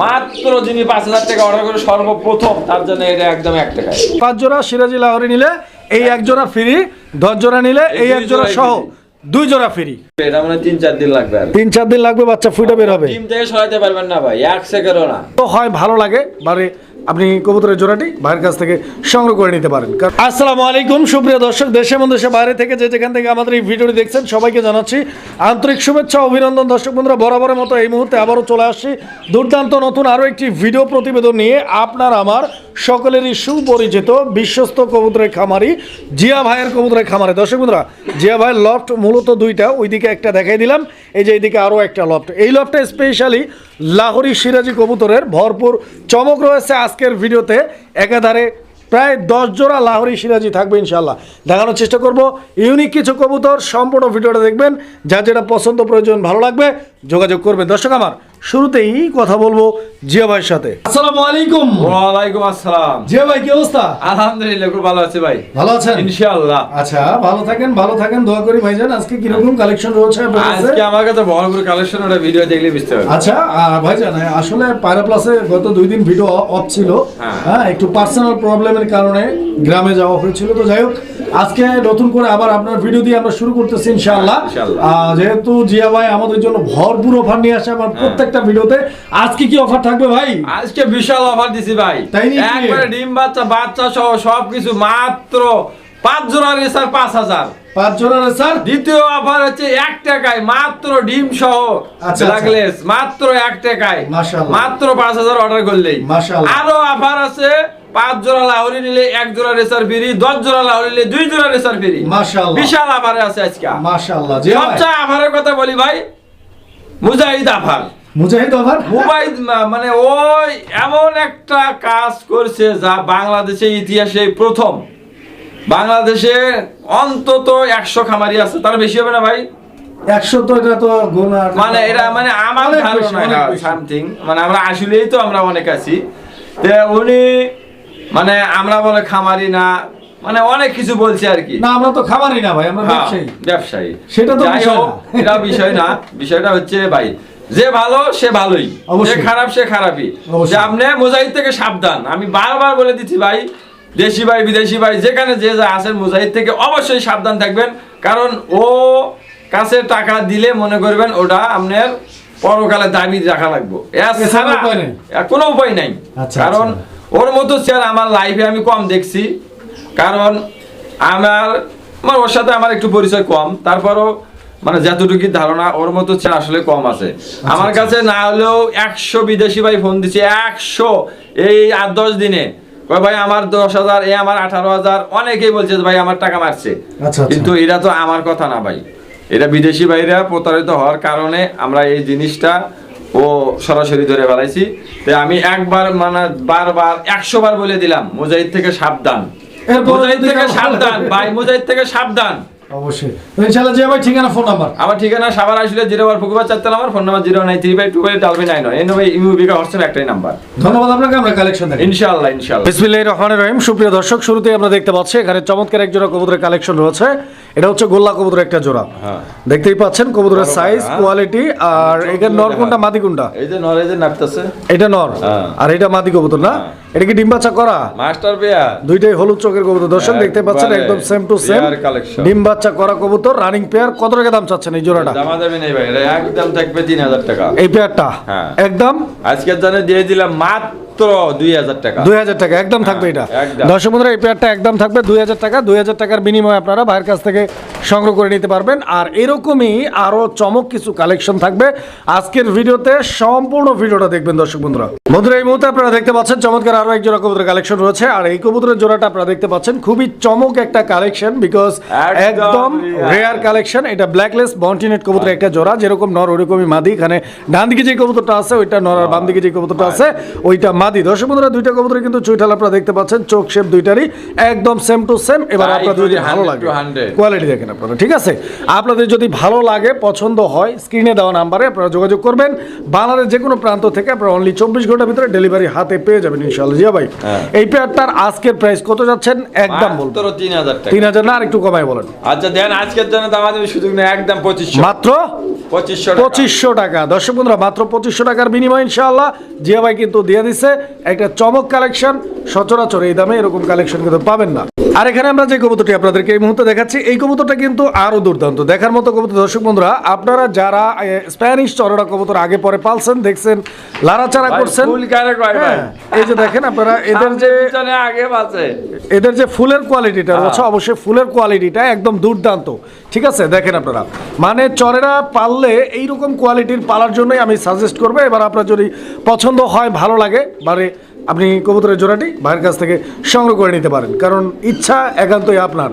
মাত্র যিনি পাঁচ হাজার টাকা অর্ডার করে সর্বপ্রথম তার জন্য এটা একদম এক টাকা পাঁচ জোড়া সিরাজি লাহরি নিলে এই এক জোড়া ফ্রি দশ জোড়া নিলে এই এক জোড়া সহ দুই জোড়া ফ্রি। এটা মানে তিন চার দিন লাগবে তিন চার দিন লাগবে বাচ্চা ফুটে বের হবে। টিম থেকে সরাইতে পারবেন না ভাই এক সেকেন্ডও না। তো হয় ভালো লাগে বারে আপনি কবুতরের জোড়াটি ভাইয়ের কাছ থেকে সংগ্রহ করে নিতে পারেন। আসসালামু আলাইকুম, সুপ্রিয় দর্শক, দেশে এবং দেশে বাইরে থেকে যে যেখান থেকে আমাদের এই ভিডিওটি দেখছেন, সবাইকে জানাচ্ছি আন্তরিক শুভেচ্ছা, অভিনন্দন। দর্শক বন্ধুরা, বরাবরের মতো এই মুহূর্তে আবারও চলে আসছি। দুর্দান্ত নতুন আরও একটি ভিডিও প্রতিবেদন নিয়ে আপনার, আমার সকলেরই সুপরিচিত বিশ্বস্ত কবুতরের খামারি জিয়া ভাইয়ের কবুতরের খামারে। দর্শক বন্ধুরা, জিয়া ভাইয়ের লফট মূলত দুইটা, ওইদিকে একটা দেখাই দিলাম, এই যে এইদিকে আরও একটা লফট। এই লফটে স্পেশালি লাহোরি সিরাজি কবুতরের ভরপুর চমক রয়েছে আজকের ভিডিওতে। একাধারে প্রায় দশ জোড়া লাহোরি সিরাজি থাকবে ইনশাল্লাহ দেখানোর চেষ্টা করব ইউনিক কিছু কবুতর সম্পূর্ণ ভিডিওটা দেখবেন। যা যেটা পছন্দ প্রয়োজন ভালো লাগবে, যোগাযোগ করবেন। দর্শক আমার শুরুতেই কথা বলব জিয়া ভাইয়ের সাথে। আসসালামু আলাইকুম। ওয়ালাইকুম আসসালাম। জিয়া ভাই কি অবস্থা? আলহামদুলিল্লাহ খুব ভালো আছে ভাই। ভালো আছেন? ইনশাআল্লাহ। আচ্ছা ভালো থাকেন ভালো থাকেন দোয়া করি ভাইজান। আজকে কীরকম কালেকশন রয়েছে আজকে আমার কাছে ভরপুর কালেকশন ওটা ভিডিও দেখলে বুঝতে পারবে আচ্ছা আর ভাইজান আসলে পায়রা প্লাসে গত দুই দিন ভিডিও অফ ছিল। হ্যাঁ। হ্যাঁ একটু পার্সোনাল প্রবলেমের কারণে গ্রামে যাওয়া হয়েছিল। তো যাই হোক আজকে নতুন করে আবার আপনার ভিডিও দিয়ে আমরা শুরু করতেছি ইনশাআল্লাহ। যেহেতু জিয়া ভাই আমাদের জন্য ভরপুর অফার নিয়ে আসে আমার প্রত্যেকটা ভিডিওতে। আজকে কি অফার থাকবে ভাই? আজকে বিশাল অফার দিছি ভাই। তাই? একবারে ডিম বাচ্চা বাচ্চা সহ সবকিছু মাত্র পাঁচ জোড়া রেসার পাঁচ হাজার। পাঁচ জোড়া স্যার দ্বিতীয় অফার হচ্ছে এক টাকায় মাত্র ডিম সহ আচ্ছা, ব্ল্যাকলেস মাত্র এক টাকায়। মাশাআল্লাহ। মাত্র পাঁচ হাজার অর্ডার করলেই। মাশাআল্লাহ। আরও অফার আছে পাঁচ জোড়া লাহরি নিলে এক জোড়া রেসার ফ্রি দশ জোড়া লাহরি নিলে দুই জোড়া রেসার ফ্রি। মাশাআল্লাহ। বিশাল অফারে আছে আজকে। মাশাআল্লাহ। জিয়া সবচেয়ে অফারের কথা বলি ভাই মুজাহিদ আফার মুজাহিদ মানে ওই এমন একটা কাজ করছে যা বাংলাদেশের ইতিহাসে প্রথম। বাংলাদেশে অন্তত একশো খামারি আছে তার বেশি হবে না ভাই? একশো তো এটা তো গোনা মানে এটা মানে আমার ধারণা সামথিং মানে আমরা আসলেই তো আমরা অনেক আছি। তে উনি মানে আমরা বলে খামারি না মানে অনেক কিছু বলছে আর কি। না আমরা তো খামারি না ভাই আমরা হ্যাঁ, ব্যবসায়ী। ব্যবসায়ী। সেটা তো বিষয় এটা বিষয় না বিষয়টা হচ্ছে ভাই যে ভালো সে ভালোই। যে অবশ্যই। খারাপ সে খারাপই। যে আপনি মুজাহিদ থেকে সাবধান। আমি বারবার বলে দিচ্ছি ভাই দেশি ভাই বিদেশি ভাই যেখানে যে যা আছেন মুজাহিদ থেকে অবশ্যই সাবধান থাকবেন। কারণ ও কাছে টাকা দিলে মনে করবেন ওটা আপনার পরকালে দাবি রাখা লাগবে। এছাড়া কোনো উপায় নাই। আচ্ছা, কারণ আচ্ছা। ওর মতো চেয়ার আমার লাইফে আমি কম দেখছি। কারণ আমার আমার ওর সাথে আমার একটু পরিচয় কম। তারপরও মানে যতটুকু ধারণা ওর মতো চেয়ার আসলে কম আছে। আমার আচ্ছা। কাছে না হলেও একশো বিদেশি ভাই ফোন দিচ্ছে একশো। এই আট দশ দিনে। ভাই আমার দশ হাজার এ আমার আঠারো হাজার। অনেকেই বলছে ভাই আমার টাকা মারছে। আচ্ছা, আচ্ছা। কিন্তু এটা তো আমার কথা না ভাই। এটা বিদেশি ভাইরা প্রতারিত হওয়ার কারণে আমরা এই জিনিসটা ও সরাসরি ধরে ফেলাইছি তো আমি একবার মানে বারবার একশো বার বলে দিলাম মুজাহিদ থেকে সাবধান। মুজাহিদ থেকে সাবধান ভাই মুজাহিদ থেকে সাবধান। অবশ্যই। ইনশাল্লাহ ইনশাআল্লাহ জিয়া ভাই ঠিকানা ফোন নাম্বার? আমার ঠিকানা সাবার আসলে জিরো ওয়ান পুকুবার চারতলা আমার phone number zero nine three five two ডালবি nine এই হোয়াটসঅ্যাপ একটাই নাম্বার। ধন্যবাদ আপনাকে আমরা কালেকশন দেখি ইনশাআল্লাহ ইনশাআল্লাহ। বিসমিল্লাহির রহমানির রহিম। সুপ্রিয় দর্শক শুরুতেই আমরা দেখতে পাচ্ছি এখানে চমৎকার একজন জোড়া কবুতরের কালেকশন রয়েছে। এটা হচ্ছে গোল্লা কবুতরের একটা জোড়া। হ্যাঁ। দেখতেই পাচ্ছেন কবুতরের সাইজ হ্যাঁ। কোয়ালিটি আর এখানে নর কোনটা? মাদি কোনটা? এই যে নরেজের নাপতেছে এটা নর। হ্যাঁ। আর এটা মাদি কবুতর না? হ্যাঁ। এটা কি ডিম বাচ্চা করা? মাস্টার পেয়ার দুইটাই হলুদ চোখের কবুতর। দর্শক দেখতে পাচ্ছেন একদম সেম টু সেম ডিম বাচ্চা করা কবুতর রানিং পেয়ার কত টাকা দাম চাচ্ছেন এই জোড়াটা? দামা দামি নেই ভাই এটা একদম থাকবে তিন হাজার টাকা। এই পেয়ারটা হ্যাঁ। একদম? আজকের জন্য দিয়ে দিলাম মাত্র দুই হাজার টাকা। দুই হাজার টাকা একদম থাকবে এটা। হ্যাঁ, একদম। দর্শক বন্ধুরা এই পেয়ারটা একদম থাকবে দুই হাজার টাকা দুই হাজার টাকার বিনিময়ে আপনারা ভাইয়ের কাছ থেকে সংগ্রহ করে নিতে পারবেন। আর এরকমই আরও চমক কিছু কালেকশন থাকবে। আজকের ভিডিওতে সম্পূর্ণ ভিডিওটা দেখবেন দর্শক বন্ধুরা। বন্ধুরা এই মুহূর্তে আপনারা দেখতে পাচ্ছেন চমৎকার আরও এক জোড়া কবুতরের কালেকশন রয়েছে। আর এই কবুতরের জোড়াটা আপনারা দেখতে পাচ্ছেন। খুবই চমক একটা কালেকশন বিকজ একদম রেয়ার কালেকশন। এটা ব্ল্যাকলেস বন্টিনেট কবুতরের একটা জোড়া যেরকম নর ওরকমই মাদি। এখানে ডান দিকে যে কবুতরটা আছে ওইটা নর আর বাম দিকে যে কবুতরটা আছে ওইটা মাদি। দর্শক বন্ধুরা দুইটা কবুতর কিন্তু চুইঠাল আপনারা দেখতে পাচ্ছেন চোখ শেপ দুইটারই একদম সেম টু সেম এবার তো যদি ভালো লাগে কোয়ালিটি দেখেন আপনারা ঠিক আছে? আপনাদের যদি ভালো লাগে পছন্দ হয় স্ক্রিনে দেওয়া নাম্বারে আপনারা যোগাযোগ করবেন। বাংলাদেশ যে কোনো প্রান্ত থেকে আপনারা অনলি চব্বিশ ঘণ্টার ভিতরে ডেলিভারি হাতে পেয়ে যাবেন ইনশাল্লাহ জিয়া ভাই হ্যাঁ। এই পেয়ারটার আজকের প্রাইস কত যাচ্ছেন? একদম বলুন তিন হাজার টাকা। তিন হাজার না আর একটু কমাই বলেন। আচ্ছা দেন আজকের জন্য দামাদামি সুযোগ নেই একদম পঁচিশশো। মাত্র পঁচিশশো টাকা। দর্শক বন্ধুরা মাত্র পঁচিশশো টাকার বিনিময় ইনশাআল্লাহ জিয়া ভাই কিন্তু দিয়ে দিছে। একটা চমক কালেকশন সচরাচর এই দামে এরকম কালেকশন কিন্তু পাবেন না। আর এখানে আমরা যে কবুতরটি আপনাদেরকে এই মুহূর্তে দেখাচ্ছি এই কবুতরটা কিন্তু আরও দুর্দান্ত। দেখার মতো কবুতর দর্শক বন্ধুরা আপনারা যারা স্প্যানিশ চরড়া কবুতর আগে পরে পালছেন দেখছেন লাড়াচাড়া করছেন হ্যাঁ, এই যে দেখেন আপনারা এদের যে আগে বাঁচে এদের যে ফুলের কোয়ালিটিটা রয়েছে অবশ্যই ফুলের কোয়ালিটিটা একদম দুর্দান্ত। ঠিক আছে দেখেন আপনারা। মানে চরেরা পাললে এইরকম কোয়ালিটির পালার জন্যই আমি সাজেস্ট করব। এবার আপনার যদি পছন্দ হয় ভালো লাগে মানে আপনি কবুতরের জোড়াটি ভাইয়ের কাছ থেকে সংগ্রহ করে নিতে পারেন কারণ ইচ্ছা একান্তই আপনার।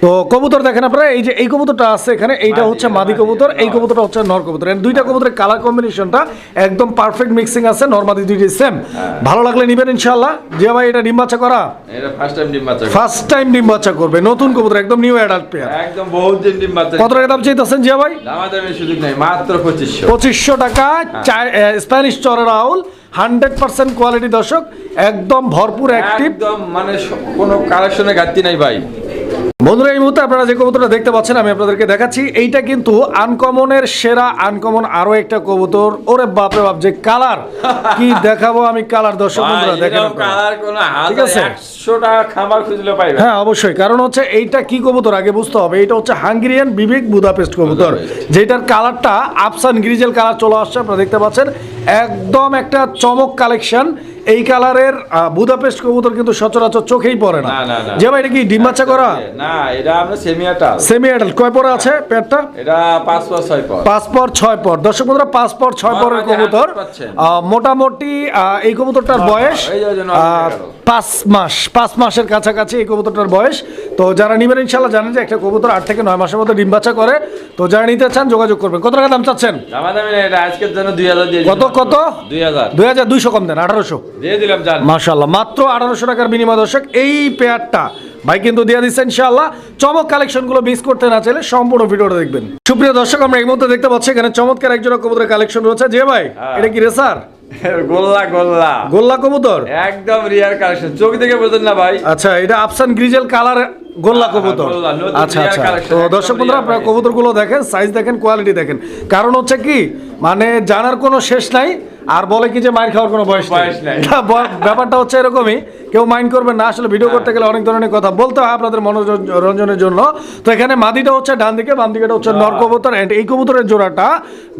তো কবুতর দেখেন আপনারা এই যে এই কবুতরটা আছে এখানে এইটা হচ্ছে মাদি কবুতর এই কবুতরটা হচ্ছে নর কবুতর। এর দুইটা কবুতরের কালার কম্বিনেশনটা একদম পারফেক্ট মিক্সিং আছে নর্মাদি দুইটি সেম ভালো লাগলে নিবেন ইনশাল্লাহ জিয়া ভাই এটা ডিম বাচ্চা করা? এটা ফার্স্ট টাইম ডিম বাচ্চা ফার্স্ট টাইম ডিম বাচ্চা করবে নতুন কবুতর একদম নিউ অ্যাডাল্ট পেয়ার একদম বহুত দিন ডিম বাচ্চা কত টাকা দাম চাইতেছেন জিয়া ভাই? দামাদামি সুযোগ নেই মাত্র পঁচিশশো। পঁচিশশো টাকা চাই- স্প্যানিশ চরের আউল। হান্ড্রেড পার্সেন্ট কোয়ালিটি দর্শক একদম ভরপুর অ্যাক্টিভ একদম মানে কোনো কালেকশনে ঘাটতি নাই ভাই। বন্ধুরা এই মুহূর্তে আপনারা যে কবুতরটা দেখতে পাচ্ছেন আমি আপনাদেরকে দেখাচ্ছি। এইটা কিন্তু আনকমনের সেরা আনকমন আরও একটা কবুতর। ওরে বাপরে বাপ যে কালার! কি দেখাবো আমি কালার দর্শক বন্ধুরা দেখেন আপনারা। কালার কোনো ঠিক আছে? একশো টাকা খাবার খুঁজলে পাইবে। হ্যাঁ অবশ্যই। কারণ হচ্ছে এইটা কি কবুতর? আগে বুঝতে হবে। এটা হচ্ছে হাঙ্গেরিয়ান বিবেক বুদাপেস্ট কবুতর। যেটার কালারটা আফসান গ্রিজেল কালার চলে আসছে আপনারা দেখতে পাচ্ছেন। একদম একটা চমক কালেকশন এই কালারের বুদাপেস্ট কবুতর কিন্তু সচরাচর চোখেই পড়ে না। যে ভাই এটা কি ডিম বাচ্চা করা? না এটা আমরা সেমি অ্যাডাল্ট কয় পরে আছে পেটটা? এটা পাঁচ পাঁচ ছয় পর। পাঁচ পর ছয় পর। দর্শক বন্ধুরা পাঁচ পর ছয় পরের কবুতর। মোটামুটি এই কবুতরটার বয়স। পাঁচ মাস পাঁচ মাসের কাছাকাছি এই কবুতরটার বয়স। তো যারা নিবেন ইনশাল্লাহ জানেন যে একটা কবুতর আট থেকে নয় মাসের মধ্যে ডিম বাচ্চা করে। তো যারা নিতে চান যোগাযোগ করবেন। কত টাকা দাম চাচ্ছেন? দামাদামি না এটা আজকের জন্য দুই হাজার কত, কত? দুই হাজার। দুই হাজার দুইশো কম দেন আঠারোশো। দিয়ে দিলাম জান। মাশাল্লাহ মাত্র আঠারোশো টাকার বিনিময় দর্শক এই পেয়ারটা ভাই কিন্তু দিয়ে দিচ্ছে ইনশাআল্লাহ। চমক কালেকশনগুলো মিস করতে না চাইলে সম্পূর্ণ ভিডিওটা দেখবেন। সুপ্রিয় দর্শক আমরা এই মুহূর্তে দেখতে পাচ্ছি এখানে চমৎকার একজোড়া কবুতরের কালেকশন রয়েছে। যে ভাই হ্যাঁ। এটা কি রেসার? গোল্লা গোল্লা। গোল্লা কবুতর? একদম রিয়ার কালেকশন। চোখ দেখে বোঝেন না ভাই। আচ্ছা এটা আফসান গ্রিজেল কালার গোল্লা হ্যাঁ, কবুতর। আচ্ছা আচ্ছা। collection, তো একদম দর্শক বন্ধুরা আপনারা কবুতরগুলো দেখেন সাইজ দেখেন কোয়ালিটি দেখেন। কারণ হচ্ছে কি মানে জানার কোনো শেষ নাই। আর বলে কি যে মাইর খাওয়ার কোনো বয়স বয়স নাই। ব্যাপারটা হচ্ছে এরকমই কেউ মাইন্ড করবেন না আসলে ভিডিও করতে গেলে অনেক ধরনের কথা বলতে হয় আপনাদের মনোরঞ্জনের জন্য। তো এখানে মাদিটা হচ্ছে ডান দিকে বাম দিকেটা হচ্ছে নর কবুতর and এই কবুতরের জোড়াটা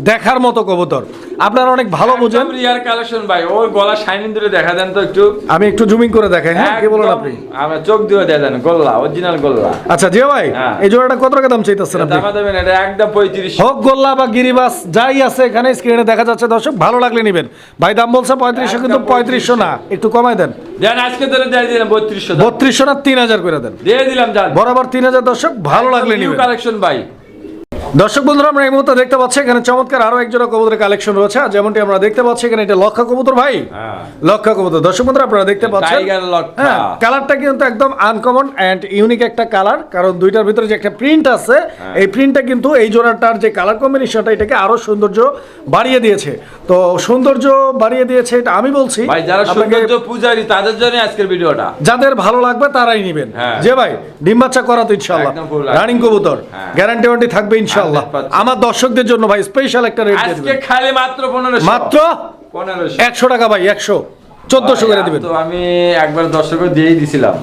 দেখার মতো কবুতর। আপনারা অনেক ভালো বুঝেন। রিয়ার কালেকশন ভাই ওর গলা শাইনিং ধরে দেখা দেন তো একটু। আমি একটু জুমিং করে দেখাই হ্যাঁ? কি বলেন আপনি? আমরা চোখ দিয়ে দিয়ে দেন গোল্লা অরিজিনাল গোল্লা। আচ্ছা জিয়া ভাই হ্যাঁ। এই জোড়াটা কত টাকা দাম চাইতেছেন আপনি? দামা দেবেন এটা একদম পঁয়ত্রিশ। হোক গোল্লা বা গিরিবাস যাই আছে এখানে স্ক্রিনে দেখা যাচ্ছে দর্শক ভালো লাগলে নিবেন। ভাই দাম বলছে পঁয়ত্রিশশো কিন্তু পঁয়ত্রিশশো না। একটু কমাই দেন। দেন আজকে ধরে দিয়ে দিলাম বত্রিশশো বত্রিশশো না তিন হাজার করে দেন। দিয়ে দিলাম বরাবর তিন হাজার দর্শক ভালো লাগলে নিউ কালেকশন ভাই। দর্শক বন্ধুরা আমরা এই মুহূর্তে দেখতে পাচ্ছি এখানে চমৎকার আরও একজোড়া কবুতরের কালেকশন রয়েছে। আর যেমনটি আমরা দেখতে পাচ্ছি এখানে এটা লক্ষা কবুতর ভাই। হ্যাঁ। লক্ষা কবুতর। দর্শক বন্ধুরা আপনারা দেখতে পাচ্ছেন। হ্যাঁ কালারটা কিন্তু একদম আনকমন অ্যান্ড ইউনিক একটা কালার কারণ দুইটার ভিতরে যে একটা প্রিন্ট আছে হ্যাঁ। এই প্রিন্টটা কিন্তু এই জোড়াটার যে কালার কম্বিনেশনটা এটাকে আরও সৌন্দর্য বাড়িয়ে দিয়েছে। তো সৌন্দর্য বাড়িয়ে দিয়েছে এটা আমি বলছি। ভাই যারা সৌন্দর্য পূজারি তাদের জন্য আজকের ভিডিওটা। যাদের ভালো লাগবে তারাই নিবেন। হ্যাঁ। যে ভাই ডিম বাচ্চা করা তো ইনশাল্লাহ একদম রানিং কবুতর। গ্যারান্টি ওয়ারেন্টি থাকবে ইনশাল্লাহ 100% আমার দর্শকদের জন্য ভাই স্পেশাল একটা রেট দিয়ে আজকে খালি মাত্র পনেরোশো। মাত্র পনেরোশো একশো টাকা ভাই একশো। চোদ্দশো করে দেবেন। তো আমি একবার দর্শক দিয়েই দিছিলাম।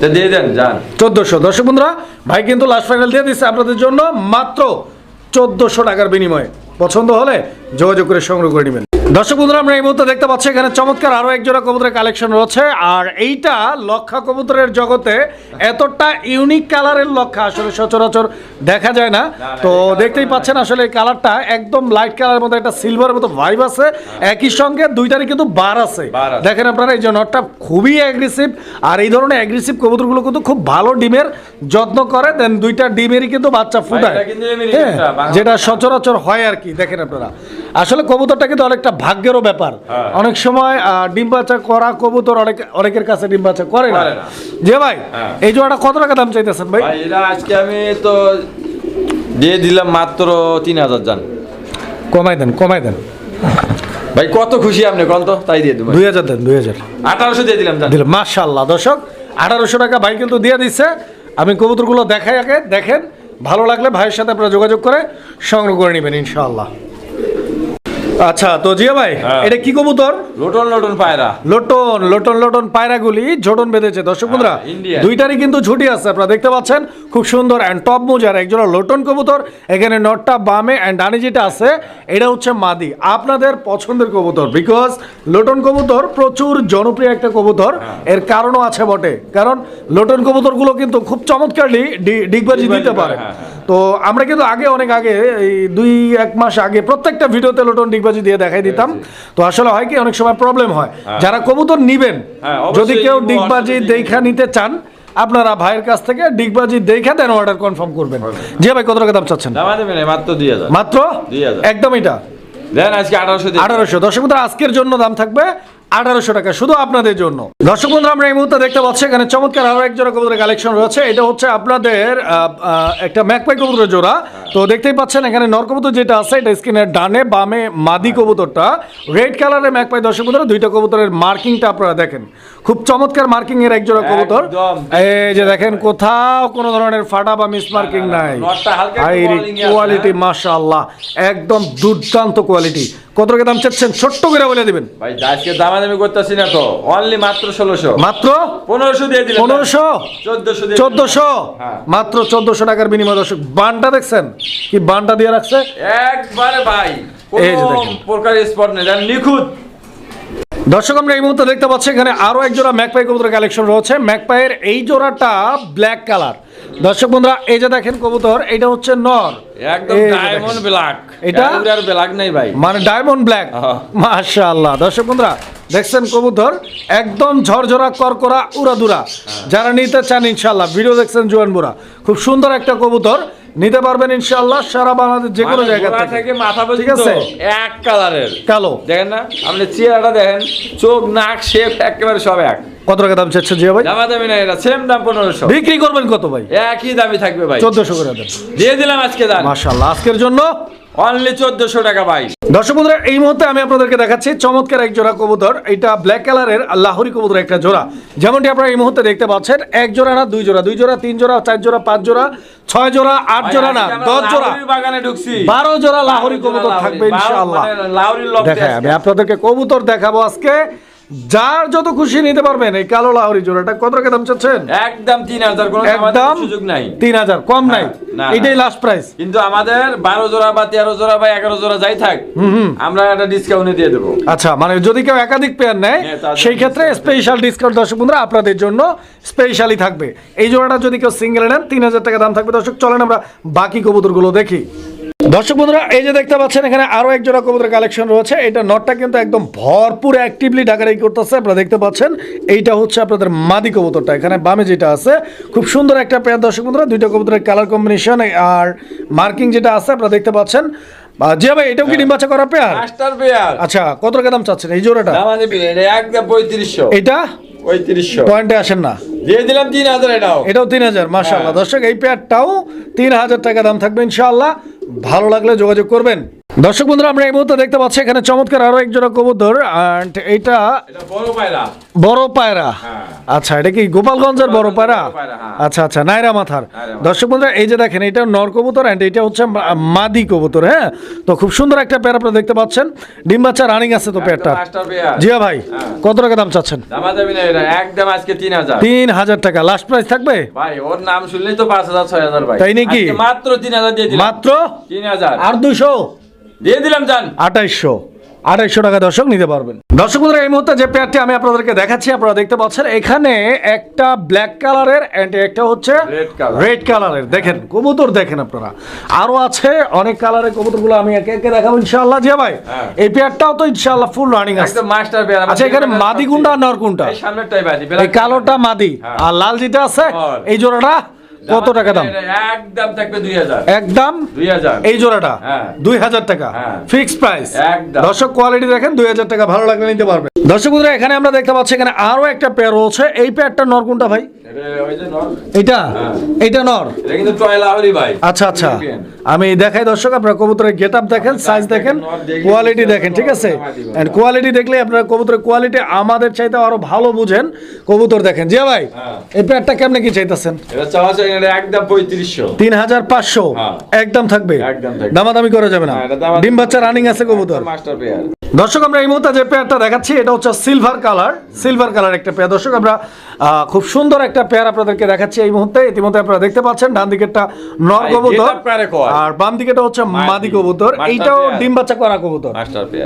তো দিয়ে দেন যান। চোদ্দশো। দর্শক বন্ধুরা ভাই কিন্তু লাস্ট ফাইনাল দিয়ে দিচ্ছে আপনাদের জন্য মাত্র চোদ্দশো টাকার বিনিময়ে। পছন্দ হলে যোগাযোগ করে সংগ্রহ করে নেবেন। দর্শক বন্ধুরা আমরা এই মুহূর্তে দেখতে পাচ্ছি এখানে চমৎকার আরও একজোড়া কবুতরের কালেকশন রয়েছে আর এইটা লক্ষা কবুতরের জগতে এতটা ইউনিক কালারের লক্ষা আসলে সচরাচর দেখা যায় না। তো দেখতেই পাচ্ছেন আসলে এই কালারটা একদম লাইট কালারের মতো একটা সিলভারের মতো ভাইব আছে। একই সঙ্গে দুইটারই কিন্তু বার আছে। দেখেন আপনারা এই যে নটটা খুবই অ্যাগ্রেসিভ আর এই ধরনের অ্যাগ্রেসিভ কবুতরগুলো কিন্তু খুব ভালো ডিমের যত্ন করে দেন দুইটা ডিমেরই কিন্তু বাচ্চা ফুটায়। হ্যাঁ, যেটা সচরাচর হয় আর কি দেখেন আপনারা। আসলে কবুতরটা কিন্তু অনেকটা ভাগ্যেরও ব্যাপার। হ্যাঁ। অনেক সময় ডিম বাচ্চা করা কবুতর অনেক অনেকের কাছে ডিম বাচ্চা করে না। যে ভাই হ্যাঁ। এই জোড়াটা কত টাকা দাম চাইতেছেন ভাই? এটা আজকে আমি তো দিয়ে দিলাম মাত্র তিন হাজার যান কমাই দেন কমাই দেন। ভাই কত খুশি আপনি কোন তো? তাই দিয়ে দেবো। দুই হাজার দেন দুই হাজার। আঠারোশো দিয়ে দিলাম যান দিল মাশাল্লাহ দর্শক আঠারোশো টাকা ভাই কিন্তু দিয়ে দিচ্ছে আমি কবুতরগুলো দেখাই আগে দেখেন। ভালো লাগলে ভাইয়ের সাথে আপনারা যোগাযোগ করে সংগ্রহ করে নেবেন ইনশাআল্লাহ। আচ্ছা তো জিয়া ভাই হ্যাঁ। এটা কি কবুতর? লোটন লোটন পায়রা। লোটন লোটন লোটন পায়রাগুলি ঝোটন বেঁধেছে। দর্শক বন্ধুরা হ্যাঁ, দুইটারই কিন্তু ঝুটি আছে আপনারা দেখতে পাচ্ছেন। খুব সুন্দর অ্যান্ড টপ মোজার একজোড়া লোটন কবুতর। এখানে নটটা বামে অ্যান্ড ডানে যেটা আছে এটা হচ্ছে মাদি। আপনাদের পছন্দের কবুতর বিকজ লোটন কবুতর প্রচুর জনপ্রিয় একটা কবুতর। হ্যাঁ। এর কারণও আছে বটে। কারণ লোটন কবুতরগুলো কিন্তু খুব চমৎকারলি ডিগবাজি দিতে পারে। তো আমরা কিন্তু আগে অনেক আগে এই দুই এক মাস আগে প্রত্যেকটা ভিডিওতে লোটন ডিগবাজি দিয়ে দেখাই দিতাম। তো আসলে হয় কি অনেক সময় প্রবলেম হয়। যারা কবুতর নিবেন হ্যাঁ, যদি কেউ ডিগবাজি দেখা নিতে চান আপনারা ভাইয়ের কাছ থেকে ডিগবাজি দেখা দেন অর্ডার কনফার্ম করবেন। জি ভাই কত টাকা দাম চাচ্ছেন? মাত্র দুই হাজার। মাত্র? একদম এটা। দেন আজকে আঠারোশো আঠারোশো। দর্শক আজকের জন্য দাম থাকবে আঠারোশো টাকা শুধু আপনাদের জন্য। দর্শক বন্ধুরা আমরা এই মুহূর্তে দেখতে পাচ্ছি এখানে চমৎকার আরও এক জোড়া কবুতরের কালেকশন রয়েছে। এটা হচ্ছে আপনাদের একটা ম্যাকপাই কবুতরের জোড়া। তো দেখতেই পাচ্ছেন এখানে নর কবুতর যেটা আছে এটা স্ক্রিনের ডানে বামে মাদি কবুতরটা। রেড কালারের ম্যাকপাই দর্শক বন্ধুরা দুইটা কবুতরের মার্কিংটা আপনারা দেখেন। খুব চমৎকার মার্কিং এর এক জোড়া কবুতর। এই যে দেখেন কোথাও কোনো ধরনের ফাটা বা মিস মার্কিং নাই। কোয়ালিটি মাশাআল্লাহ একদম দুর্দান্ত কোয়ালিটি কত টাকা দাম চাচ্ছেন? ছোট্ট করে বলে দিবেন। ভাই আজকে দামা দামি করতেছি না তো। অনলি মাত্র ষোলোশো। মাত্র? পনেরোশো দিয়ে দিলাম পনেরোশো? চোদ্দশো চোদ্দশো? হ্যাঁ। মাত্র চোদ্দশো টাকার বিনিময় দর্শক বানটা দেখছেন? কি বানটা দিয়ে রাখছে? একবারে ভাই এই যে দেখেন। প্রকার স্পট নেই। নিখুঁত। দর্শক আমরা এই মুহূর্তে দেখতে পাচ্ছি এখানে আরও এক জোড়া ম্যাকপাই কবুতর কালেকশন রয়েছে। ম্যাকপাইয়ের এই জোড়াটা ব্ল্যাক কালার দর্শক বন্ধুরা এই যে দেখেন কবুতর এটা হচ্ছে নর। একদম ডায়মন্ড ব্ল্যাক এটা? ব্ল্যাক নাই ভাই। মানে ডায়মন্ড ব্ল্যাক। মাশাআল্লাহ। দর্শক বন্ধুরা দেখছেন কবুতর? একদম ঝরঝরা করকরা উড়াদুরা যারা নিতে চান ইনশাল্লাহ ভিডিও দেখছেন জুয়ান বুড়া। খুব সুন্দর একটা কবুতর। নিতে পারবেন ইনশাআল্লাহ সারা বাংলাদেশ যে কোনো মানে জায়গা থেকে। মাথা ঠিক আছে? এক কালারের। কালো। দেখেন না? আপনি চেহারাটা দেখেন চোখ নাক শেপ একেবারে সব এক। কত টাকা দাম চাচ্ছে জিয়া ভাই? দামা দামি না এটা সেম দাম পনেরোশো। বিক্রি করবেন কত ভাই? একই দামি থাকবে ভাই। চোদ্দশো করে দেন। দিয়ে দিলাম আজকে দাম মাশাআল্লাহ আজকের জন্য অনলি চোদ্দশো টাকা ভাই। দর্শক বন্ধুরা এই মুহূর্তে আমি আপনাদেরকে দেখাচ্ছি চমৎকার এক জোড়া কবুতর। এটা ব্ল্যাক কালারের লাহোরি কবুতর একটা জোড়া। যেমনটি আপনারা এই মুহূর্তে দেখতে পাচ্ছেন এক জোড়া না দুই জোড়া। দুই জোড়া তিন জোড়া চার জোড়া পাঁচ জোড়া। ছয় জোড়া আট জোড়া না দশ জোড়া। বাগানে ঢুকছি। বারো জোড়া লাহোরি কবুতর থাকবে ইনশাল্লাহ ইনশাআল্লাহ। মানে দেখেন আমি আপনাদেরকে কবুতর দেখাবো আজকে। যার যত খুশি নিতে পারবেন এই কালো লাহোরি জোড়াটা কত টাকা দাম চাচ্ছেন? একদম তিন হাজার কোনো একদম সুযোগ নাই। তিন হাজার কম নাই। না, না। এটাই লাস্ট প্রাইস কিন্তু আমাদের বারো জোড়া বা তেরো জোড়া বা এগারো জোড়া যাই থাক আমরা একটা ডিসকাউন্টে দিয়ে দেবো। আচ্ছা মানে যদি কেউ একাধিক পেয়ার নেয় হ্যাঁ, সেই ক্ষেত্রে স্পেশাল ডিসকাউন্ট দর্শক বন্ধুরা আপনাদের জন্য স্পেশালি থাকবে। এই জোড়াটা যদি কেউ সিঙ্গেল নেন তিন হাজার টাকা দাম থাকবে। দর্শক চলেন আমরা বাকি কবুতরগুলো দেখি। দর্শক বন্ধুরা এই যে দেখতে পাচ্ছেন এখানে আরও এক জোড়া কালেকশন রয়েছে। এটা নটটা কিন্তু একদম ভরপুর অ্যাক্টিভলি ডাকারাই করতেছে আপনারা দেখতে পাচ্ছেন। এইটা হচ্ছে আপনাদের মাদি কবুতরটা। এখানে বামে যেটা আছে খুব সুন্দর একটা পেয়ার দর্শক বন্ধুরা দুইটা কবুতরের কালার কম্বিনেশন আর মার্কিং যেটা আছে আপনারা দেখতে পাচ্ছেন। জি ভাই এটাও কি ডিম বাচ্চা করা পেয়ার পেয়ার আচ্ছা কত টাকা দাম চাচ্ছেন? এই জোড়াটা? এটা পঁয়ত্রিশশো। পয়েন্টে আসেন না। দিয়ে দিলাম তিন হাজার এটাও। এটাও তিন হাজার মাসাল্লাহ হ্যাঁ। দর্শক এই প্যাডটাও তিন হাজার টাকা দাম থাকবে ইনশাআল্লাহ। ভালো লাগলে যোগাযোগ করবেন। দর্শক বন্ধুরা আমরা এই মুহূর্তে দেখতে পাচ্ছি এখানে চমৎকার আরও এক জোড়া কবুতর and এটা বড় পায়রা। বড় পায়রা। হ্যাঁ। আচ্ছা এটা কি গোপালগঞ্জের বড় পায়রা? হ্যাঁ। আচ্ছা আচ্ছা নাইরা মাথার। দর্শক বন্ধুরা এই যে দেখেন এটা নর কবুতর অ্যান্ড এটা হচ্ছে মাদি কবুতর হ্যাঁ? তো খুব সুন্দর একটা পেয়ার আপনারা দেখতে পাচ্ছেন। ডিম বাচ্চা রানিং আছে তো পেয়ারটা জিয়া ভাই হ্যাঁ। কত টাকা দাম চাচ্ছেন? একদম আজকে তিন হাজার। তিন হাজার টাকা। লাস্ট প্রাইস থাকবে? ভাই ওর নাম শুনলেই তো পাঁচ হাজার ছয় হাজার ভাই। তাই নাকি? মাত্র তিন হাজার দিয়ে মাত্র? তিন হাজার। আর দুশো দিয়ে দিলাম জান আঠাইশশো। আঠাইশশো টাকা দর্শক নিতে পারবেন। দর্শক বন্ধুরা এই মুহূর্তে যে পেয়ারটি আমি আপনাদেরকে দেখাচ্ছি আপনারা দেখতে পাচ্ছেন এখানে একটা ব্ল্যাক কালারের এন্ড একটা হচ্ছে রেড কালারের দেখেন কবুতর দেখেন আপনারা। আরও আছে অনেক কালারের কবুতরগুলো আমি একে একে দেখাবো ইনশাআল্লাহ। জিয়া ভাই হ্যাঁ। এই পেয়ারটাও তো ইনশাআল্লাহ ফুল রানিং আছে। মাস্টার পেয়ার আচ্ছা এখানে মাদি গুন্ডা আর নর কোনটা এই সামনেরটাই বাজি এই কালোটা মাদি। হ্যাঁ। আর লাল যেটা আছে এই জোড়াটা কত টাকা দাম? একদম থাকবে দুই হাজার। একদম দুই হাজার। এই জোড়াটা? হ্যাঁ। দুই হাজার টাকা। হ্যাঁ। Fixed price. দর্শক কোয়ালিটি দেখেন দুই হাজার টাকা ভালো লাগলে নিতে পারবে। দর্শক বন্ধুরা এখানে আমরা দেখতে পাচ্ছি এখানে আরও একটা পেয়ার রয়েছে। এই পেয়ারটা নরকুনটা ভাই? এটা। এটা হ্যাঁ। নর? আচ্ছা আচ্ছা। আমি দেখাই দর্শক আপনারা কবুতরের গেট আপ দেখেন সাইজ দেখেন কোয়ালিটি দেখেন ঠিক আছে। এন্ড কোয়ালিটি দেখলে আপনারা কবুতরের কোয়ালিটি আমাদের চাইতে আরও ভালো বুঝেন কবুতর দেখেন। জিয়া ভাই হ্যাঁ। এই পেয়ারটা কেমনে কি চাইতেছেন? একদম পঁয়ত্রিশশো। তিন হাজার পাঁচশো। হ্যাঁ। একদম থাকবে। দামাদামি করা যাবে না। ডিম বাচ্চা রানিং আছে কবুতর। মাস্টার পেয়ার দর্শক আমরা এই মুহূর্তে যে পেয়ারটা দেখাচ্ছি এটা হচ্ছে সিলভার কালার সিলভার কালার একটা পেয়ার। দর্শক আমরা খুব সুন্দর একটা পেয়ার আপনাদেরকে দেখাচ্ছি এই মুহূর্তে। ইতিমধ্যে আপনারা দেখতে পাচ্ছেন ডান দিকেরটা নর কবুতর? আর বাম দিকেটা হচ্ছে মাদি। কবুতর। এইটাও ডিম বাচ্চা করা কবুতর।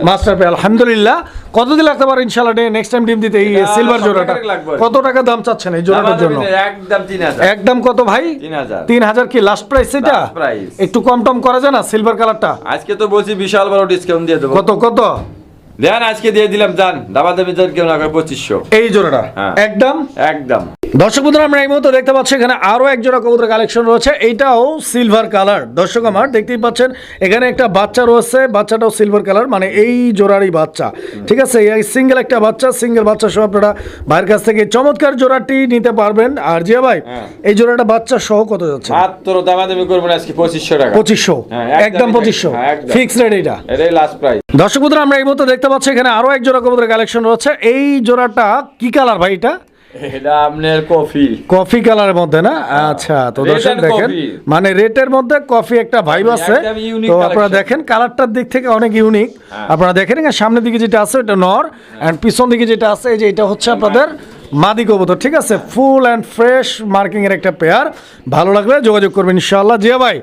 Master pair. আলহামদুলিল্লাহ। কতদিন লাগতে পারে ইনশাআল্লাহ নেক্সট টাইম ডিম দিতে এই সিলভার জোড়াটা। কত টাকা দাম চাচ্ছেন এই জোড়াটার জন্য? একদম তিন হাজার। একদম কত ভাই? তিন হাজার। তিন হাজার কি লাস্ট প্রাইস এটা? একটু কম টম করা যায় না সিলভার কালারটা আজকে তো বলছি বিশাল বড় ডিসকাউন্ট দিয়ে দেবো। কত কত? দেন আজকে দিয়ে দিলাম জান। দাবা দাবি কেউ না করে পঁচিশশো। এই জোড়াটা? হ্যাঁ। একদম? একদম। দর্শক বন্ধুরা আমরা এই মুহূর্তে দেখতে পাচ্ছি এখানে আরও এক জোড়া কবুতর কালেকশন রয়েছে। এইটাও সিলভার কালার দর্শক আমার দেখতেই পাচ্ছেন এখানে একটা বাচ্চা রয়েছে বাচ্চাটাও সিলভার কালার মানে এই জোড়ারই বাচ্চা। ঠিক আছে এই সিঙ্গেল একটা বাচ্চা সিঙ্গেল বাচ্চা সহ আপনারা ভাইয়ের কাছ থেকে চমৎকার জোড়াটি নিতে পারবেন। আর জিয়া ভাই হ্যাঁ। এই জোড়াটা বাচ্চা সহ কত যাচ্ছে? মাত্র আজকে পঁচিশশো টাকা। পঁচিশশো। হ্যাঁ, একদম পঁচিশশো। ফিক্স রেট এটা এটাই লাস্ট প্রাইস দর্শক বন্ধুরা আমরা এই মুহূর্তে দেখতে পাচ্ছি এখানে আরও এক জোড়া কবুতরের কালেকশন রয়েছে। এই জোড়াটা কি কালার ভাই এটা? এটা আপনার কফি। কফি কালারের মধ্যে না? আচ্ছা তো দর্শক দেখেন। মানে রেটের মধ্যে কফি একটা ভাইব আছে। তো আপনারা দেখেন কালারটার দিক থেকে অনেক ইউনিক হ্যাঁ। আপনারা দেখেন সামনের দিকে যেটা আছে এটা নর এন্ড পিছন দিকে যেটা আছে এই যে এটা হচ্ছে আপনাদের মাদি কবুতর ঠিক আছে? ফুল অ্যান্ড ফ্রেশ মার্কিং এর একটা পেয়ার ভালো লাগলে যোগাযোগ করবেন ইনশাআল্লাহ। জিয়া ভাই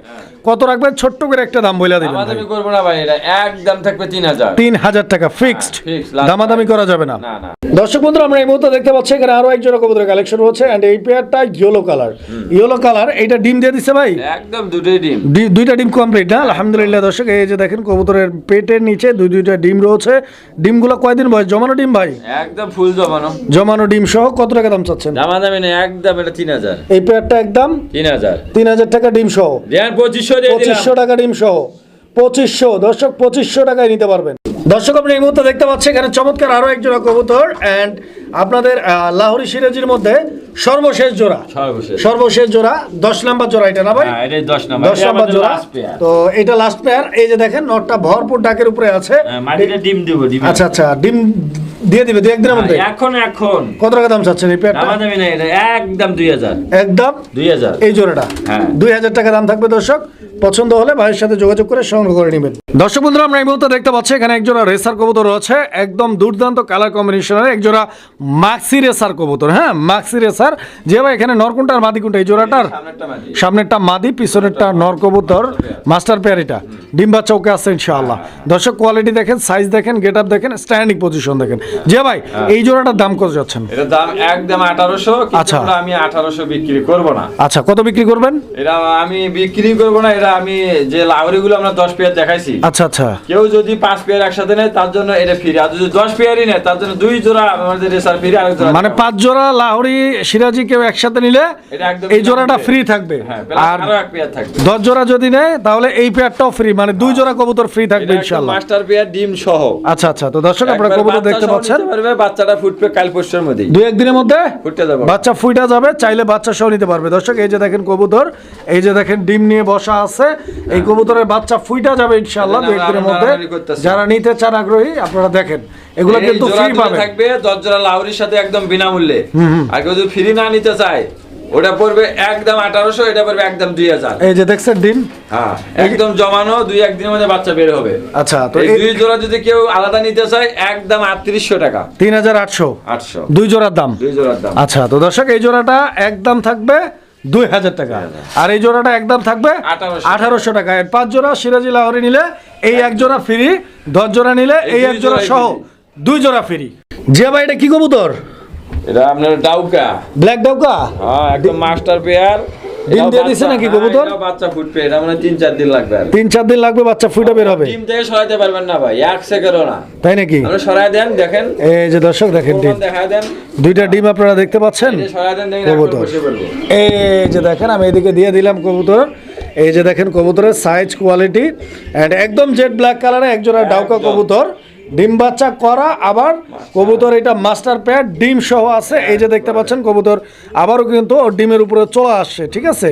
কত রাখবেন? ছোট্ট করে একটা দাম বলে দিবেন। দাবি করব না ভাই এটা একদম থাকবে তিন হাজার। তিন হাজার টাকা ফিক্সড দামাদামি করা যাবে না। না না। দর্শক বন্ধুরা আমরা এই মুহূর্তে দেখতে পাচ্ছি এখানে আরও একজন কবুতরের কালেকশন হচ্ছে এন্ড এই পেয়ারটা ইয়েলো কালার ইয়েলো কালার এইটা ডিম দিয়ে দিছে ভাই? একদম দুটোই ডিম। দুইটা ডিম কমপ্লিট না? আলহামদুলিল্লাহ দর্শক এই যে দেখেন কবুতরের পেটের নিচে দুই দুইটা ডিম রয়েছে। ডিমগুলো কয়দিন বয়স? জমানো ডিম ভাই? একদম ফুল জমানো। জমানো ডিম সহ কত টাকা দাম চাচ্ছেন? দামা দামি নেই একদম এটা তিন হাজার। এই পেয়ারটা একদম তিন হাজার। তিন হাজার টাকা ডিম সহ। দেন পঁচিশশো পঁচিশশো টাকা ডিম সহ। পঁচিশশো দর্শক পঁচিশশো টাকায় নিতে পারবেন। দর্শক আপনি এই মুহূর্তে দেখতে পাচ্ছেন এখানে চমৎকার আরও এক জোড়া কবুতর অ্যান্ড আপনাদের লাহোরি সিরাজির মধ্যে সর্বশেষ জোড়া। সর্বশেষ। জোড়া দশ নাম্বার জোড়া এটা না ভাই? হ্যাঁ দশ নাম্বার। জোড়া। তো এটা লাস্ট পেয়ার এই যে দেখেন নটটা ভরপুর ডাকের উপরে আছে। মাটিতে ডিম দিব ডিম। আচ্ছা আচ্ছা ডিম দিয়ে দিবে দু একদিনের মধ্যে? এখন এখন। কত টাকা দাম চাচ্ছেন এই পেয়ারটা? দামা দামি নেই এটা একদম দুই হাজার। একদম দুই হাজার। এই জোড়াটা? হ্যাঁ। দুই হাজার টাকা দাম থাকবে দর্শক। পছন্দ হলে ভাইয়ের সাথে যোগাযোগ করে সংগ্রহ করে নেবেন। দর্শক বন্ধুরা আমরা এই মুহূর্তে দেখতে পাচ্ছি এখানে একজোড়া রেসার কবুতর রয়েছে। একদম দুর্দান্ত কালার কম্বিনেশনের একজোড়া মাক্সি রেসার কবুতর। হ্যাঁ মাক্সি রেসার। যে ভাই এখানে নরকুনটা আর মাদি কোনটা এই জোড়াটার সামনেরটা মাদি পিছনেরটা নর কবুতর। মাস্টার পেয়ার এটা। ডিম্বা চৌকে আছে ইনশাআল্লাহ। দর্শক কোয়ালিটি দেখেন সাইজ দেখেন গেট আপ দেখেন স্ট্যান্ডিং পজিশন দেখেন। যে ভাই এই জোড়াটার দাম কত যাচ্ছেন? দাম একদম আঠারোশো আচ্ছা। আমি আঠারোশো বিক্রি করব না। আচ্ছা কত বিক্রি করবেন? এটা আমি বিক্রি করব না এটা আমি যে লাউরি গুলো আমরা দশ পেয়ার দেখাইছি। আচ্ছা আচ্ছা। কেউ যদি পাঁচ পেয়ার একসাথে নেয় তার জন্য এটা ফ্রি আর যদি দশ পেয়ারই নেয় তার জন্য দুই জোড়া আমাদের রেসার ফ্রি আরেক জোড়া মানে পাঁচ জোড়া লাহোরি সিরাজি কেউ একসাথে নিলে এটা একদম এই জোড়াটা ফ্রি থাকবে। হ্যাঁ আর এক পেয়ার থাকবে। দশ জোড়া যদি নেয় তাহলে এই পেয়ারটাও ফ্রি মানে দুই জোড়া কবুতর ফ্রি থাকবে ইনশাআল্লাহ। মাস্টার পেয়ার ডিম সহ। আচ্ছা আচ্ছা। তো দর্শক আপনারা কবুতর দেখতে সহ পাচ্ছেন বাচ্চাটা ফুটবে কাল পরশুর মধ্যে দুই একদিনের মধ্যে ফুটে যাবে। বাচ্চা ফুটা যাবে চাইলে বাচ্চা সহ নিতে পারবে। দর্শক এই যে দেখেন কবুতর এই যে দেখেন ডিম নিয়ে বসা আছে। এই কবুতরের বাচ্চা ফুইটা যাবে ইনশাআল্লাহ দুই একদিনের মধ্যে। যারা নিতে চান আগ্রহী আপনারা দেখেন এগুলো কিন্তু ফ্রি পাবে। থাকবে দশ লাউরির সাথে একদম বিনামূল্যে। আর কেউ যদি ফ্রি না নিতে চায় ওটা পড়বে একদম আঠারোশো এটা পড়বে একদম দুই হাজার। এই যে দেখছেন ডিম? হ্যাঁ একদম জমানো দুই একদিনের মধ্যে বাচ্চা বের হবে। আচ্ছা তো এই দুই জোড়া যদি কেউ আলাদা নিতে চায় একদম আটত্রিশশো টাকা। তিন হাজার আটশো। আটশো। দুই জোড়ার দাম? দুই জোড়ার দাম। আচ্ছা তো দর্শক এই জোড়াটা একদম থাকবে দুই হাজার টাকা। আর এই জোড়াটা একদম থাকবে আঠারোশো। টাকা। পাঁচ জোড়া সিরাজি লাহরি নিলে এই এক জোড়া ফ্রি দশ জোড়া নিলে এই এই এক জোড়া সহ দুই জোড়া ফ্রি। জিয়া ভাই এটা কি কবুতর? এটা আপনার ডাউকা। ব্ল্যাক ডাউকা? হ্যাঁ একদম মাস্টার পেয়ার ডিম দিয়ে দিছে নাকি কবুতর? বাচ্চা ফুটবে এটা মানে তিন চার দিন লাগবে আর। তিন চার দিন লাগবে বাচ্চা ফুটে বের হবে ডিম থেকে সরাইতে পারবেন না ভাই এক সেকেন্ডও না। তাই নাকি? আপনি সরাই দেন দেখেন। এই যে দর্শক দেখেন ডিম। দেখায় দেন। দুইটা ডিম আপনারা দেখতে পাচ্ছেন? এই যে সরাই দেন দেখেন কবুতর। বসে পড়ব এই যে দেখেন আমি এদিকে দিয়ে দিলাম কবুতর। এই যে দেখেন কবুতরের সাইজ কোয়ালিটি এন্ড একদম জেড ব্ল্যাক কালারে একজোড়া ডাউকা কবুতর। ডিম বাচ্চা করা আবার কবুতর এটা মাস্টার প্যাড ডিম সহ আছে। এই যে দেখতে পাচ্ছেন কবুতর আবারও কিন্তু ডিমের উপরে চলে আসছে ঠিক আছে?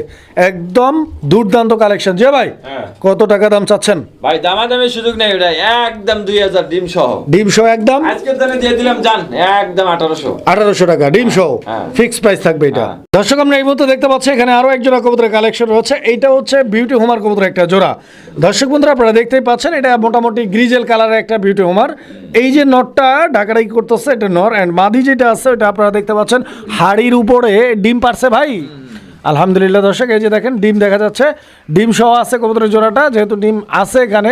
একদম দুর্দান্ত কালেকশন। যে ভাই হ্যাঁ। কত টাকা দাম চাচ্ছেন? ভাই দামাদামের সুযোগ নেই ওটাই একদম দুই হাজার ডিম সহ। ডিম সহ একদম? আজকের দিনে দিয়ে দিলাম জান একদম আঠারোশো। আঠারোশো টাকা ডিম সহ। হ্যাঁ। ফিক্স প্রাইস থাকবে এটা। হ্যাঁ। দর্শক আমরা এই মুহূর্তে দেখতে পাচ্ছি এখানে আরও একজোড়া কবুতরের কালেকশন রয়েছে। এইটা হচ্ছে বিউটি হোমার কবুতর একটা জোড়া। দর্শক বন্ধুরা আপনারা দেখতেই পাচ্ছেন এটা মোটামুটি গ্রিজেল কালারের একটা বিউটি হোমার এই যে নটটা ঢাকাডাকি করতেছে এটা নর। অ্যান্ড মাদি যেটা আছে এটা আপনারা দেখতে পাচ্ছেন হাড়ির উপরে ডিম পারছে ভাই। আলহামদুলিল্লাহ দর্শক এই যে দেখেন ডিম দেখা যাচ্ছে। ডিম সহ আছে কবুতরের জোড়াটা যেহেতু ডিম আছে এখানে।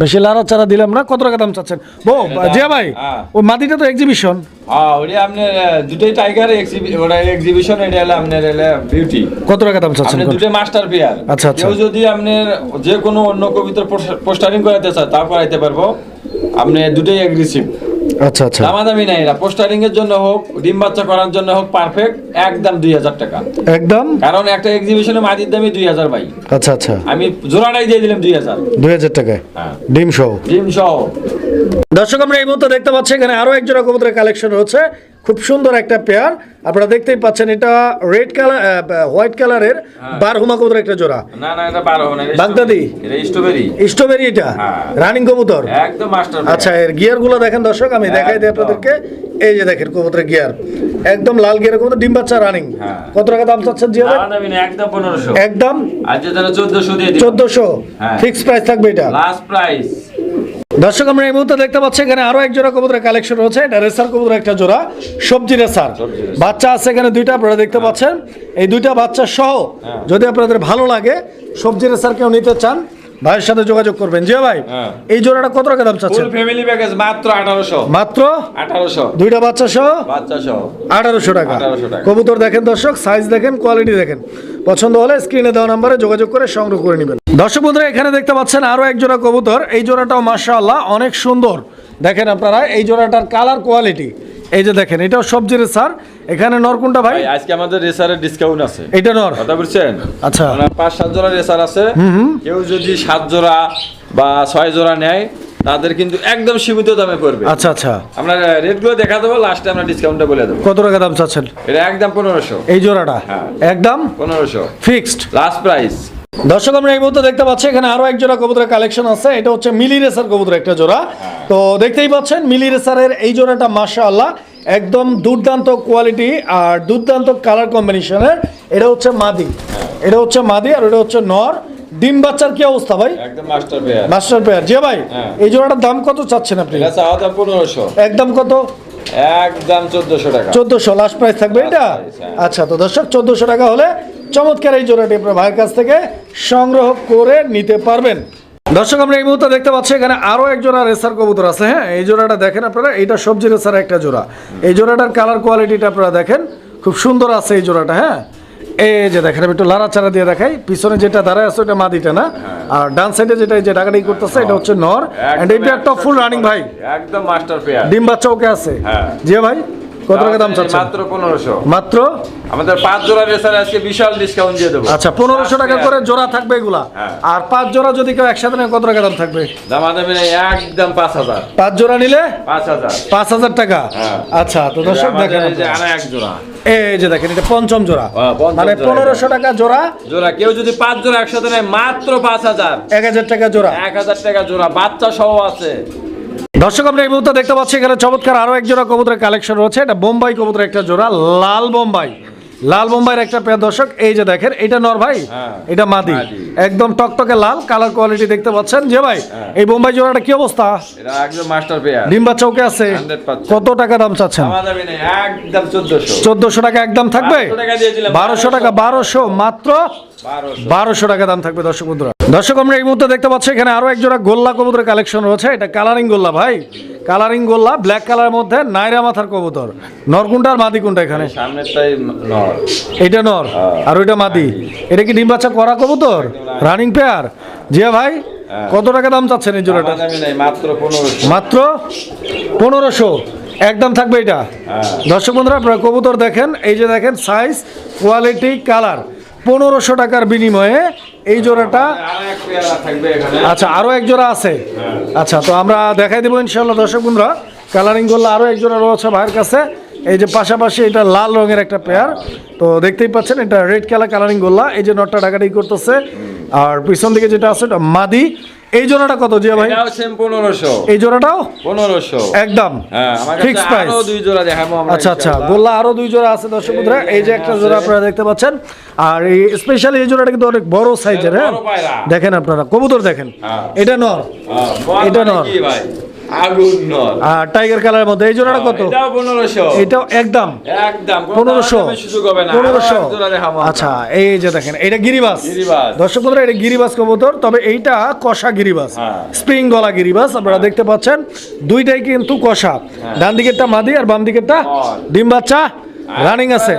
বেশি লাড়া চারা দিলাম না কত টাকা দাম চাচ্ছেন? বো জিয়া ভাই হ্যাঁ। ওই মাদিটা তো এক্সিবিশন হ্যাঁ ওটা দুটোই টাইগার এক্সিবিশন এটা হলো আপনার বিউটি কত টাকা দাম চাচ্ছেন মাস্টার পেয়ার আচ্ছা, আচ্ছা। কেউ যদি আপনার যে কোনো অন্য কবিতার পোস্টারিং করাতে চায় তাও করাইতে পারব। আপনি দুটোই অ্যাগ্রেসিভ আচ্ছা আচ্ছা। দামাদামি নাই এরা পোস্টারিং এর জন্য হোক ডিম বাচ্চা করার জন্য হোক পারফেক্ট একদম দুই হাজার টাকা। একদম? কারণ একটা এক্সিবিশনে মাদির দামই দুই হাজার ভাই। আচ্ছা আচ্ছা। আমি জোড়াটাই দিয়ে দিলাম দুই হাজার। দুই হাজার টাকায়? হ্যাঁ। ডিম সহ? ডিম সহ। দর্শক আমরা এই মুহূর্তে দেখতে পাচ্ছি এখানে আরও এক জোড়া কবুতরের কালেকশন রয়েছে। খুব সুন্দর একটা পেয়ার। আপনারা দেখতেই পাচ্ছেন এটা রেড কালার হোয়াইট কালারের বারহুমা কবুতর একটা জোড়া। না না এটা বারো বাগদাদি? এটা স্ট্রবেরি স্ট্রবেরি এটা? হ্যাঁ। রানিং কবুতর? একদম মাস্টার আচ্ছা এর গিয়ারগুলো দেখেন দর্শক আমি দেখাই দিই আপনাদেরকে। এই যে দেখেন কবুতরের গিয়ার একদম লাল গিয়ার কবুতর ডিম বাচ্চা রানিং হ্যাঁ। কত টাকা দাম চাচ্ছেন না একদম পনেরোশো। একদম? আজ যারা চোদ্দশো দিয়ে দিন চোদ্দশো? হ্যাঁ। ফিক্স প্রাইস থাকবে এটা? লাস্ট প্রাইস দর্শক আমরা এই মুহূর্তে দেখতে পাচ্ছি এখানে আরও এক জোড়া কবুতরের কালেকশন রয়েছে। এটা রেসার কবুতর একটা জোড়া সবজি রেসার। বাচ্চা আছে এখানে দুইটা আপনারা দেখতে পাচ্ছেন। এই দুইটা বাচ্চা সহ হ্যাঁ। যদি আপনাদের ভালো লাগে সবজি রেসার কেউ নিতে চান ভাইয়ের সাথে যোগাযোগ করবেন। জি ভাই হ্যাঁ। এই জোড়াটা কত টাকা দাম চাচ্ছেন? ফুল ফ্যামিলি প্যাকেজ মাত্র আঠারোশো। মাত্র? আঠারোশো। দুইটা বাচ্চা সহ? বাচ্চা সহ। আঠারোশো টাকা। 1800 টাকা। কবুতর দেখেন দর্শক সাইজ দেখেন কোয়ালিটি দেখেন। পছন্দ হলে স্ক্রিনে দেওয়া নাম্বারে যোগাযোগ করে সংগ্রহ করে নেবেন। দর্শক বন্ধুরা এখানে দেখতে পাচ্ছেন আরও এক জোড়া কবুতর। এই জোড়াটাও মাশাআল্লাহ অনেক সুন্দর। দেখেন আপনারা এই জোড়াটার কালার কোয়ালিটি। এই যে দেখেন এটাও সবজির স্যার এখানে নর কোনটা ভাই? আজকে আমাদের রেসারের ডিসকাউন্ট আছে। এটা নর? কথা বলছেন আচ্ছা। মানে পাঁচ সাত জোড়া রেসার আছে। কেউ যদি সাত জোড়া বা ছয় জোড়া নেয় তাদের কিন্তু একদম সীমিত দামে পড়বে। আচ্ছা আচ্ছা। আমরা রেটগুলো দেখা দেবো লাস্টে আমরা ডিসকাউন্টটা বলে দেবো। কত টাকা দাম চাচ্ছেন? এটা একদম পনেরোশো। এই জোড়াটা? হ্যাঁ। একদম? পনেরোশো। ফিক্সড লাস্ট প্রাইস দর্শক আমরা এই মুহূর্তে দেখতে পাচ্ছি এখানে আরও এক জোড়া কবুতরের কালেকশন আছে। এটা হচ্ছে মিলি রেসার কবুতর একটা জোড়া। তো দেখতেই পাচ্ছেন মিলি রেসারের এই জোড়াটা মাশাআল্লাহ একদম দুর্দান্ত কোয়ালিটি আর দুর্দান্ত কালার কম্বিনেশনের এটা হচ্ছে মাদি। এটা হচ্ছে মাদি আর এটা হচ্ছে নর। ডিম বাচ্চার কি অবস্থা ভাই? একদম মাস্টার পেয়ার মাস্টার পেয়ার যে ভাই হ্যাঁ। এই জোড়াটার দাম কত চাচ্ছেন আপনি? একদম কত? একদম চোদ্দশো টাকা। চোদ্দশো। লাস্ট প্রাইস থাকবে এটা? হ্যাঁ। আচ্ছা তো দর্শক চোদ্দশো টাকা হলে চমৎকার এই জোড়াটি আপনার ভাইয়ের কাছ থেকে সংগ্রহ করে নিতে পারবেন। দর্শক আমরা এই মুহূর্তে দেখতে পাচ্ছি এখানে আরও এক জোড়া রেসার কবুতর আছে। হ্যাঁ এই জোড়াটা দেখেন আপনারা এইটা সবজি রেসার একটা জোড়া। এই জোড়াটার কালার কোয়ালিটিটা আপনারা দেখেন খুব সুন্দর আছে এই জোড়াটা। হ্যাঁ এই যে দেখেন আমি একটু লাড়াচাড়া দিয়ে দেখাই। পিছনে যেটা দাঁড়ায় আছে ওটা মাদিটা না? আর ডান সাইডে যেটা এই যে ডাকাডাকি করতেছে এটা হচ্ছে নর। এন্ড এই পেয়ারটা ফুল রানিং ভাই। একদম মাস্টার পেয়ার ডিম বাচ্চা ওকে আছে? হ্যাঁ। জি ভাই? কত টাকা দাম চাচ্ছেন? মাত্র পনেরোশো। মাত্র? আমাদের পাঁচ জোড়া রেসার আজকে বিশাল ডিসকাউন্ট দিয়ে দেবো। আচ্ছা পনেরোশো টাকা করে জোড়া থাকবে এগুলা? হ্যাঁ। আর পাঁচ জোড়া যদি কেউ একসাথে নেয় কত টাকা দাম থাকবে? নেই একদম পাঁচ হাজার। পাঁচ জোড়া নিলে? পাঁচ হাজার। পাঁচ হাজার টাকা? হ্যাঁ। আচ্ছা তো দর্শক দেখেন এই যে। আনা এক জোড়া। এই যে দেখেন এটা পঞ্চম জোড়া। হ্যাঁ, মানে পনেরোশো টাকা জোড়া। জোড়া কেউ যদি পাঁচ জোড়া একসাথে নেয় মাত্র পাঁচ হাজার। এক হাজার টাকা জোড়া। এক হাজার টাকা জোড়া বাচ্চা সহ আছে। দর্শক আমরা এই মুহূর্তে দেখতে পাচ্ছি এখানে চমৎকার আরও এক জোড়া কবুতরের কালেকশন রয়েছে। এটা বোম্বাই কবুতরের একটা জোড়া লাল বোম্বাই। লাল বোম্বাইয়ের একটা পেয়ার দর্শক এই যে দেখেন এটা নর ভাই হ্যাঁ। এটা মাদি। একদম টকটকে লাল কালার কোয়ালিটি দেখতে পাচ্ছেন। যে ভাই হ্যাঁ। এই বোম্বাই জোড়াটা কি অবস্থা? এটা একদম মাস্টার পেয়ার ডিম্বা চৌকে আছে? কত টাকা দাম চাচ্ছেন? একদম চোদ্দশো। চোদ্দশো টাকা একদম থাকবে? 1200 টাকা দিয়েছিলাম। বারোশো টাকা বারোশো মাত্র? বারোশো। বারোশো টাকা দাম থাকবে দর্শক বন্ধুরা। দর্শক আমরা এই মুহূর্তে দেখতে পাচ্ছি এখানে আরও একজোড়া গোল্লা কবুতরের কালেকশন রয়েছে। এটা কালারিং গোল্লা ভাই। কালারিং গোল্লা ব্ল্যাক কালারের মধ্যে নাইরা মাথার কবুতর। নরকুন্ডা আর মাদি কোনটা এখানে? এটা নর। আর ওইটা মাদি। এটা কি ডিম বাচ্চা করা কবুতর? রানিং পেয়ার জিয়া ভাই কত টাকা দাম চাচ্ছেন এই জোড়াটা? পনেরোশো। মাত্র পনেরোশো। একদম থাকবে এটা? হ্যাঁ। দর্শক বন্ধুরা আপনারা কবুতর দেখেন এই যে দেখেন সাইজ কোয়ালিটি কালার পনেরোশো টাকার বিনিময়ে এই জোড়াটা? আচ্ছা আরও এক জোড়া আছে? আচ্ছা তো আমরা দেখাই দেবো ইনশাল্লাহ দর্শক বন্ধুরা। কালারিং করলে আরও এক জোড়া রয়েছে ভাইয়ের কাছে। এই যে পাশাপাশি এটা লাল রঙের একটা পেয়ার। তো দেখতেই পাচ্ছেন এটা রেড কালার কালারিং গোল্লা এই যে নটটা ডাকাডাকি করতেছে। আর পিছন দিকে যেটা আছে ওটা মাদি। এই জোড়াটা কত জিয়া ভাই? এটাও সেম 1500 এই জোড়াটাও? 1500 একদম। হ্যাঁ আমার ফিক্স কাছে প্রাইস আরও দুই জোড়া দেখাবো আমরা আচ্ছা আচ্ছা। গোল্লা আরও দুই জোড়া আছে দর্শক বন্ধুরা। এই যে একটা জোড়া আপনারা দেখতে পাচ্ছেন। আর এই স্পেশালি এই জোড়াটা কিন্তু অনেক বড় সাইজের হ্যাঁ? দেখেন আপনারা। কবুতর দেখেন। হ্যাঁ। এটা নর। হ্যাঁ, এটা মানে নর। কি ভাই? আগুন নর আর টাইগার কালারের মধ্যে। এই জোড়াটা কত? এটাও পনেরোশো। এটাও একদম। সুযোগ হবে না। আচ্ছা এই যে দেখেন এটা গিরিবাস। গিরিবাস। দর্শক বন্ধুরা এটা গিরিবাস কবুতর তবে এইটা কষা গিরিবাস। হ্যাঁ। স্প্রিং গলা গিরিবাস আপনারা দেখতে পাচ্ছেন। দুইটাই কিন্তু কষা। ডান দিকেরটা মাদি আর বাম দিকেরটা ডিম বাচ্চা। রানিং আছে।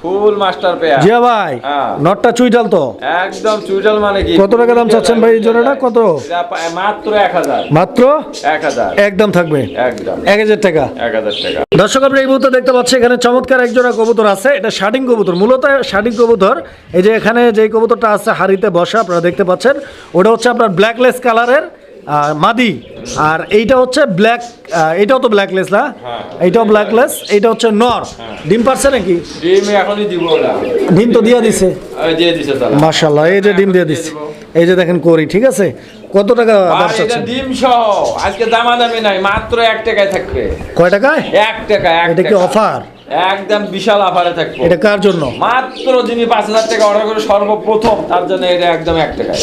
ফুল মাস্টার পেয়ার জিয়া ভাই হ্যাঁ। নটটা চুইটাল তো? একদম চুইটাল মানে কি? কত টাকা দাম চাচ্ছেন ভাই এই জোড়াটা? কত? মাত্র এক হাজার। মাত্র? এক হাজার। একদম থাকবে। একদম। এক হাজার টাকা। এক হাজার টাকা। দর্শক আমরা এই মুহূর্তে দেখতে পাচ্ছেন এখানে চমৎকার এক জোড়া কবুতর আছে। এটা শার্টিং কবুতর মূলত শার্টিং কবুতর। এই যে এখানে যে কবুতরটা আছে হাড়িতে বসা আপনারা দেখতে পাচ্ছেন। ওটা হচ্ছে আপনার ব্ল্যাকলেস কালারের মাদি আর এইটা হচ্ছে ব্ল্যাক এটাও তো ব্ল্যাকলেস না? এইটাও ব্ল্যাকলেস এইটা হচ্ছে নর। ডিম পারছে নাকি? ডিম এখনই দিব ডিম তো দিয়ে দিছে। দিয়ে দিছে তারা। মাশাল্লাহ এই যে ডিম দিয়ে দিছে। এই যে দেখেন করি ঠিক আছে? কত টাকা দাম চাচ্ছেন? ডিম সহ। আজকে দামাদামি নাই মাত্র এক টাকায় থাকবে। কয় টাকায়? এক টাকা এক এটা কি অফার একদম বিশাল অফারে থাকবে। এটা কার জন্য? মাত্র যিনি পাঁচ হাজার টাকা অর্ডার করে সর্বপ্রথম তার জন্য এটা একদম এক টাকায়।